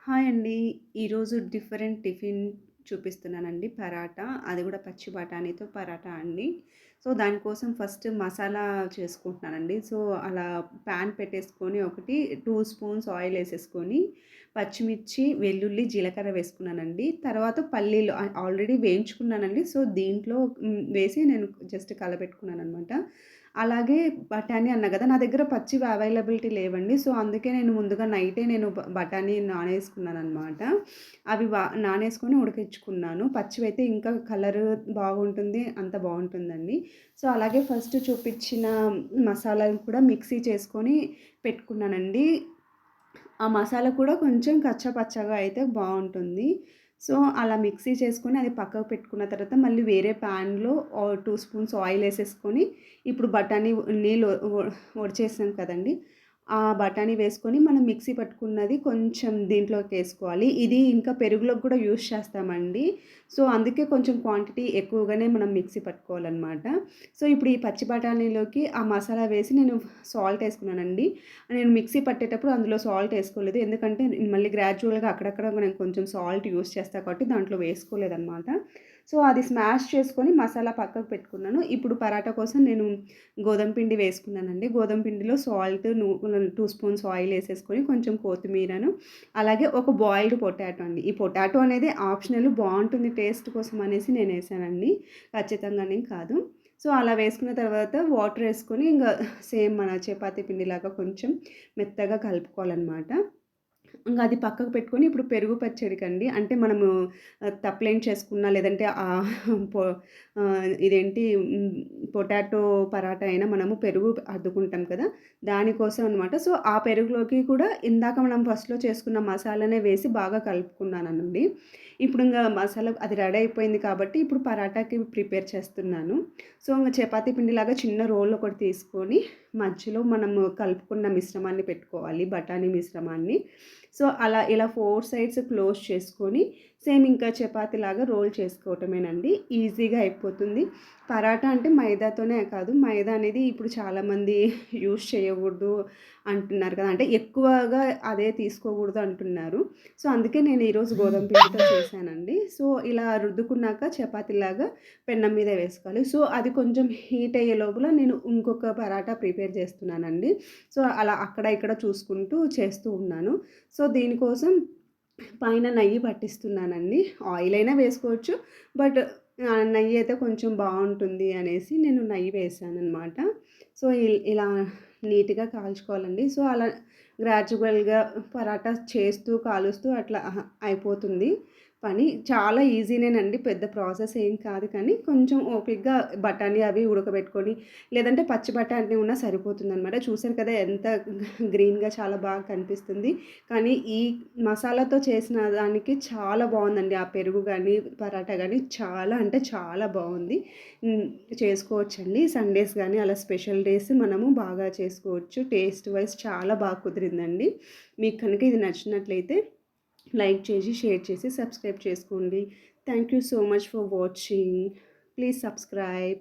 Hi అండి. ఈరోజు different tiffin చూపిస్తున్నానండి పరాటా. అది కూడా పచ్చి బఠానీతో పరాటా అండి. సో, దానికోసం ఫస్ట్ మసాలా చేసుకుంటున్నానండి. సో, అలా ప్యాన్ పెట్టేసుకొని ఒకటి టూ స్పూన్స్ ఆయిల్ వేసేసుకొని పచ్చిమిర్చి, వెల్లుల్లి, జీలకర్ర వేసుకున్నానండి. తర్వాత పల్లీలు ఆల్రెడీ వేయించుకున్నానండి. సో, దీంట్లో వేసి నేను జస్ట్ కలపెట్టుకున్నాను అనమాట అలాగే బఠానీ అన్న కదా నా దగ్గర పచ్చివి అవైలబిలిటీ లేవండి. సో, అందుకే నేను ముందుగా నైటే నేను బఠానీ నానేసుకున్నాను అనమాట అవి బా నానేసుకొని ఉడికించుకున్నాను. పచ్చివైతే ఇంకా కలరు బాగుంటుంది. అంత బాగుంటుందండి సో, అలాగే ఫస్ట్ చూపించిన మసాలాలు కూడా మిక్సీ చేసుకొని పెట్టుకున్నానండి. ఆ మసాలా కూడా కొంచెం కచ్చపచ్చగా అయితే బాగుంటుంది సో, అలా మిక్సీ చేసుకొని అది పక్కకు పెట్టుకున్న తర్వాత మళ్ళీ వేరే ప్యాన్‌లో టూ స్పూన్స్ ఆయిల్ వేసేసుకొని ఇప్పుడు బఠానీ నీళ్ళు ఒడిచేసాం కదండీ! ఆ బఠానీ వేసుకొని మనం మిక్సీ పట్టుకున్నది కొంచెం దీంట్లోకి వేసుకోవాలి. ఇది ఇంకా పెరుగులోకి కూడా యూస్ చేస్తామండి. సో, అందుకే కొంచెం క్వాంటిటీ ఎక్కువగానే మనం మిక్సీ పట్టుకోవాలన్నమాట. సో, ఇప్పుడు ఈ పచ్చి బఠానీలోకి ఆ మసాలా వేసి నేను సాల్ట్ వేసుకున్నానండి. నేను మిక్సీ పట్టేటప్పుడు అందులో సాల్ట్ వేసుకోలేదు. ఎందుకంటే మళ్ళీ గ్రాడ్యువల్‌గా అక్కడక్కడ నేను కొంచెం సాల్ట్ యూజ్ చేస్తా కాబట్టి దాంట్లో వేసుకోలేదన్నమాట. సో, అది స్మాష్ చేసుకొని మసాలా పక్కకు పెట్టుకున్నాను. ఇప్పుడు పరాటా కోసం నేను గోధుమ పిండి వేసుకున్నానండి. గోధుమ పిండిలో సాల్ట్, ను 2 స్పూన్స్ ఆయిలేసేసుకొని కొంచెం కొత్తిమీరను, అలాగే ఒక బాయిల్డ్ పొటాటో అండి. ఈ పొటాటో అనేది ఆప్షనల్ బాగుంటుంది టేస్ట్ కోసం అనేసి నేను వేసానండి ఖచ్చితంగానే కాదు. సో, అలా వేసుకున్న తర్వాత వాటర్ వేసుకొని ఇంకా సేమ్ మన చపాతీ పిండిలాగా కొంచెం మెత్తగా కలుపుకోవాలన్నమాట ఇంకా అది పక్కకు పెట్టుకొని ఇప్పుడు పెరుగు పచ్చడికండి. అంటే మనము ఆహ్, చేసుకున్న చేసుకున్నా లేదంటే పొ ఇదేంటి పొటాటో పరాటా అయినా మనము పెరుగు అద్దుకుంటాం కదా! దానికోసం అనమాట. సో, ఆ పెరుగులోకి కూడా ఇందాక మనం ఫస్ట్‌లో చేసుకున్న మసాలానే వేసి బాగా కలుపుకున్నానండి. ఇప్పుడు ఇంకా మసాలా అది రెడీ అయిపోయింది కాబట్టి ఇప్పుడు పరాటాకి ప్రిపేర్ చేస్తున్నాను. సో, ఇంకా చపాతీ పిండిలాగా చిన్న రోల్ ఒకటి తీసుకొని మధ్యలో మనం కలుపుకున్న మిశ్రమాన్ని పెట్టుకోవాలి. బఠానీ మిశ్రమాన్ని. సో, అలా ఇలా ఫోర్ సైడ్స్ క్లోజ్ చేసుకొని సేమ్ ఇంకా చపాతీలాగా రోల్ చేసుకోవటమేనండి. ఈజీగా అయిపోతుంది. పరాటా అంటే మైదాతోనే కాదు, మైదా అనేది ఇప్పుడు చాలామంది యూజ్ చేయకూడదు అంటున్నారు కదా! అంటే ఎక్కువగా అదే తీసుకోకూడదు అంటున్నారు. సో, అందుకే నేను ఈరోజు గోధుమ పిండితో చేశానండి. సో, ఇలా రుద్దుకున్నాక చపాతీలాగా పెన్నం మీద వేసుకోవాలి. సో, అది కొంచెం హీట్ అయ్యే లోపల నేను ఇంకొక పరాటా ప్రిపేర్ చేస్తున్నానండి. సో, అలా అక్కడ ఇక్కడ చూసుకుంటూ చేస్తూ ఉన్నాను. సో, దీనికోసం పైన నెయ్యి పట్టిస్తున్నానండి. ఆయిల్ అయినా వేసుకోవచ్చు. బట్ నెయ్యి అయితే కొంచెం బాగుంటుంది అనేసి నేను నెయ్యి వేశాననమాట. సో, ఇల్ ఇలా నీట్‌గా కాల్చుకోవాలండి. సో, అలా గ్రాడ్యువల్‌గా పరాటా చేస్తూ, కాలుస్తూ అట్లా అయిపోతుంది పని. చాలా ఈజీనేనండి. పెద్ద ప్రాసెస్ ఏం కాదు కానీ కొంచెం ఓపిక్గా బఠానీ అవి ఉడకబెట్టుకొని లేదంటే పచ్చి బఠానీ ఉన్నా సరిపోతుందనమాట. చూసారు కదా! ఎంత గ్రీన్‌గా చాలా బాగా కనిపిస్తుంది. కానీ ఈ మసాలాతో చేసిన దానికి చాలా బాగుందండి ఆ పెరుగు కానీ పరాటా కానీ చాలా అంటే చాలా బాగుంది చేసుకోవచ్చండి. సండేస్ కానీ అలా స్పెషల్ డేస్ మనము బాగా చేసుకోవచ్చు. టేస్ట్ వైస్ చాలా బాగా కుదిరిందండి. మీకు కనుక ఇది నచ్చినట్లయితే లైక్ చేసి, షేర్ చేసి, సబ్స్క్రైబ్ చేసుకోండి. Thank you so much for watching. Please subscribe.